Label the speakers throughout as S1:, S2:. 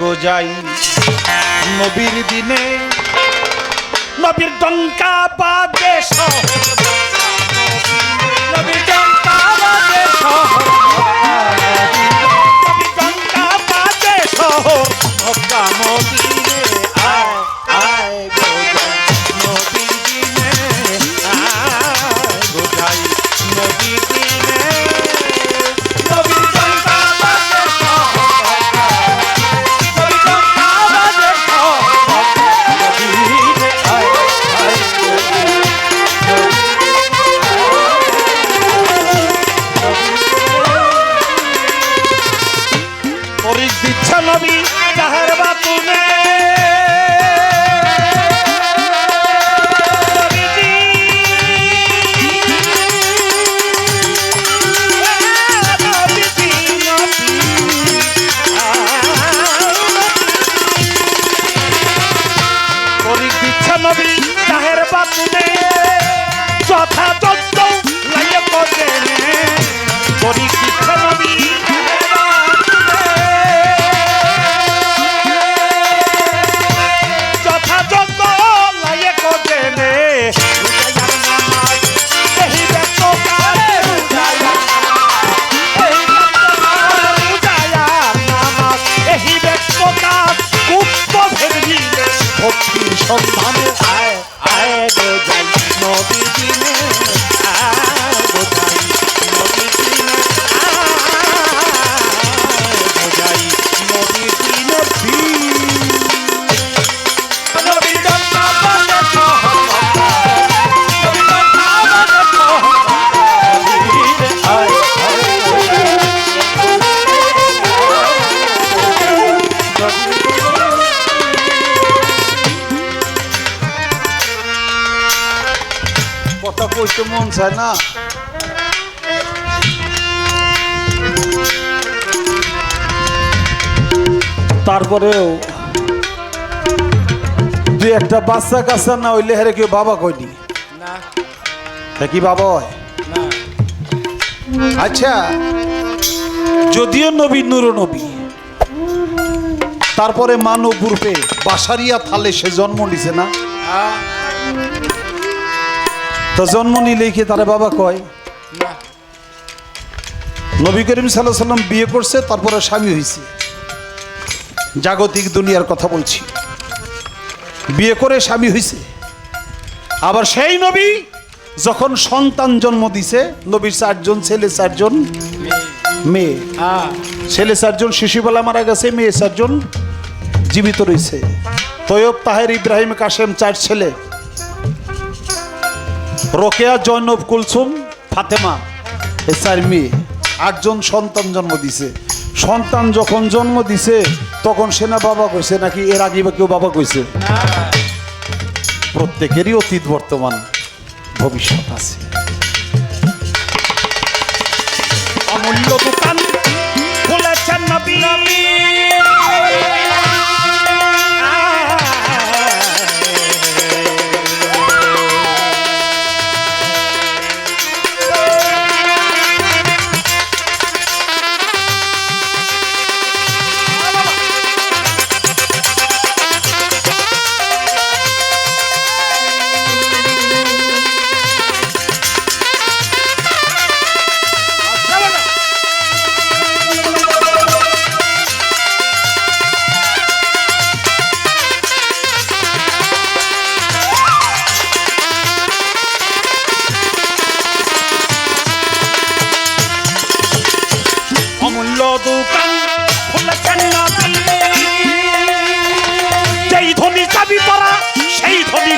S1: গো যাই। নবীর দিনে নবীর ডঙ্কা বাজে শহর নবীর ডঙ্কা বাজে শহর নবীর ডঙ্কা শহর
S2: কইতে মন চায় না। তারপরেও দুই একটা বাচ্চা কাচ্চা না হইলে হেরে কেউ বাবা কইনি
S1: না।
S2: কি বাবা হয়? আচ্ছা যদিও নবী নুর নবী তারপরে মানব রূপে বাসারিয়া থালে সে জন্ম নিছে না?
S1: আ,
S2: তো জন্ম নিলেই কি তারে বাবা কয়? নবী করিম সাল্লাহ সাল্লাম বিয়ে করছে তারপরে স্বামী হয়েছে জাগতিক দুনিয়ার কথা বলছি। বিয়ে করে স্বামী হয়েছে আবার সেই নবী যখন সন্তান জন্ম দিছে নবীর চারজন ছেলে চারজন মেয়ে।
S1: আ,
S2: ছেলে চারজন শিশুবেলা মারা গেছে মেয়ে চারজন জীবিত রয়েছে তৈয়ব তাহের ইব্রাহিম কাশেম চার ছেলে। রোকেয়া জয়নব কুলসুম, ফাতেমা এ মেয়ে আটজন সন্তান জন্ম দিছে। সন্তান যখন জন্ম দিছে, তখন সেনা বাবা কইছে নাকি এর আগে বা কেউ বাবা কইছে। প্রত্যেকেরই অতীত বর্তমান, ভবিষ্যৎ আছে।
S1: অমূল্য দোকান খুলেছেন নবী।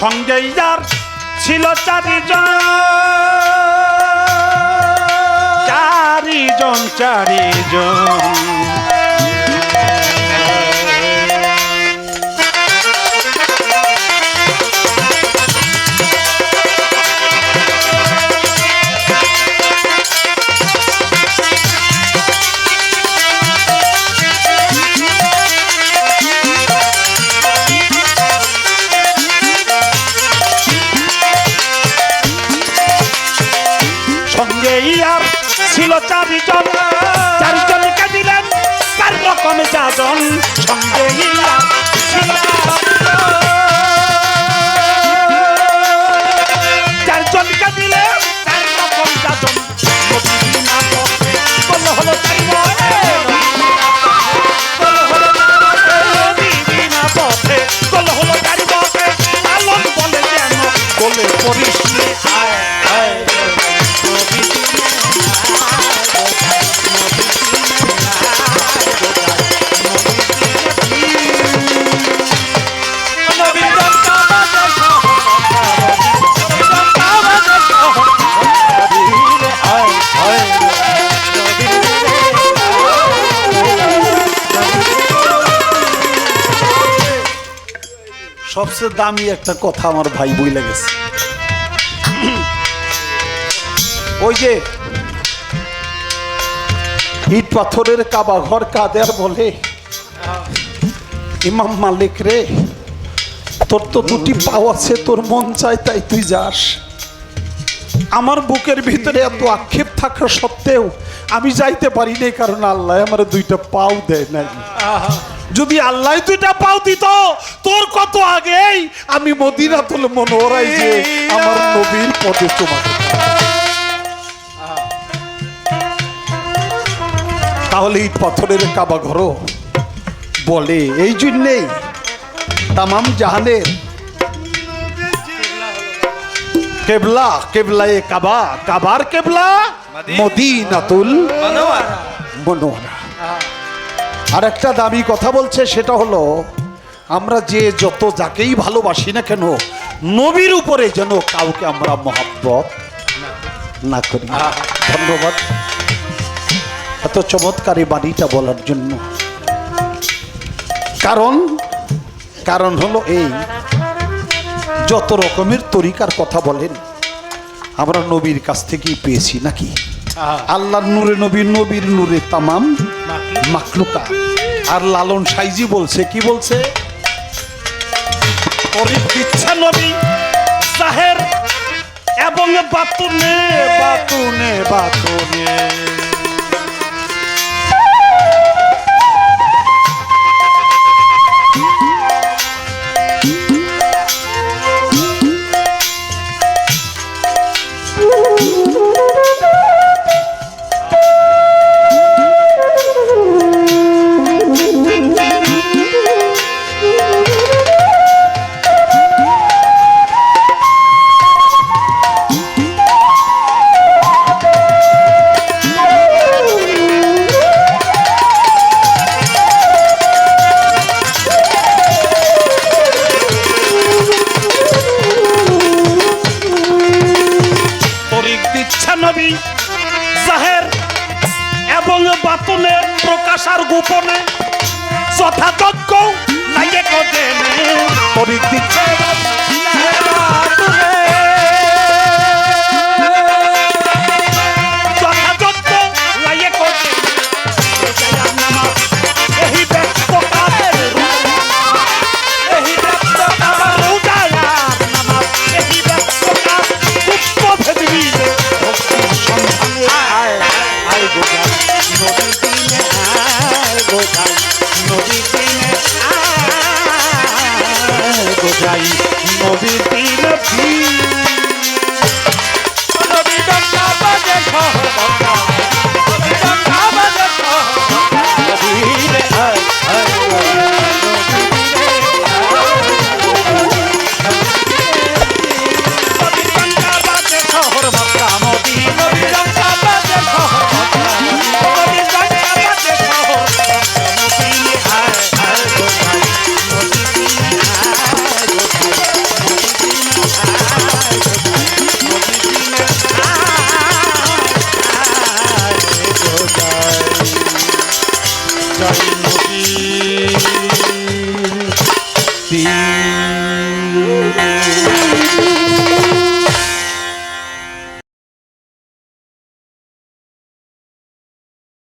S2: সঙ্গে যার
S1: ছিল চারিজন। চারিজন চারিজন।
S2: সবচেয়ে দামি একটা কথা আমার ভাই বই লেগেছে ওই যে, ইট পাথরের কাবা ঘর কাদের বলে, ইমাম মালিক রে, তোর তো দুটি পাও আছে, তোর মন চায় তাই তুই যাস। আমার বুকের ভিতরে এত আক্ষেপ থাকা সত্ত্বেও আমি যাইতে পারি নাই, কারণ আল্লাহ আমার দুইটা পাও দেয় নাই। যদি আল্লাহ দুইটা পাও দিত তোর কত আগেই আমি মদিনাতুল মনোহরাই যে আমার নবীর পদে তোমাকে তাহলে ইট পাথরের কাবা ঘর বলে এই জন্যেই তামাম জাহানের কেবলা কেবলায়ে কাবা কাবার কেবলা মদিনাতুল মনোহরা আর একটা দামি কথা বলছে, সেটা হলো, আমরা যে যত যাকেই ভালোবাসি না কেন, নবীর উপরে যেন কাউকে আমরা মহাব্বত না করি। ধন্যবাদ। এত চমৎকার এই বাণীটা বলার জন্য। কারণ কারণ হলো এই, যত রকমের তরিকার কথা বলেন, আমরা নবীর কাছ থেকেই পেয়েছি নাকি? আল্লাহর নূরে নবীর নবীর নূরে তামাম মাকলুকা আর লালন সাইজি বলছে, কি বলছে?
S1: ইচ্ছা নবী সাহের এবং বাতুনে। বাতুনে বাতুনে। আর গোপনে যথাযোগ্য লাগে কজেনে তরিক গোজাই নদীর আয়। গোজাই নদীর দিনে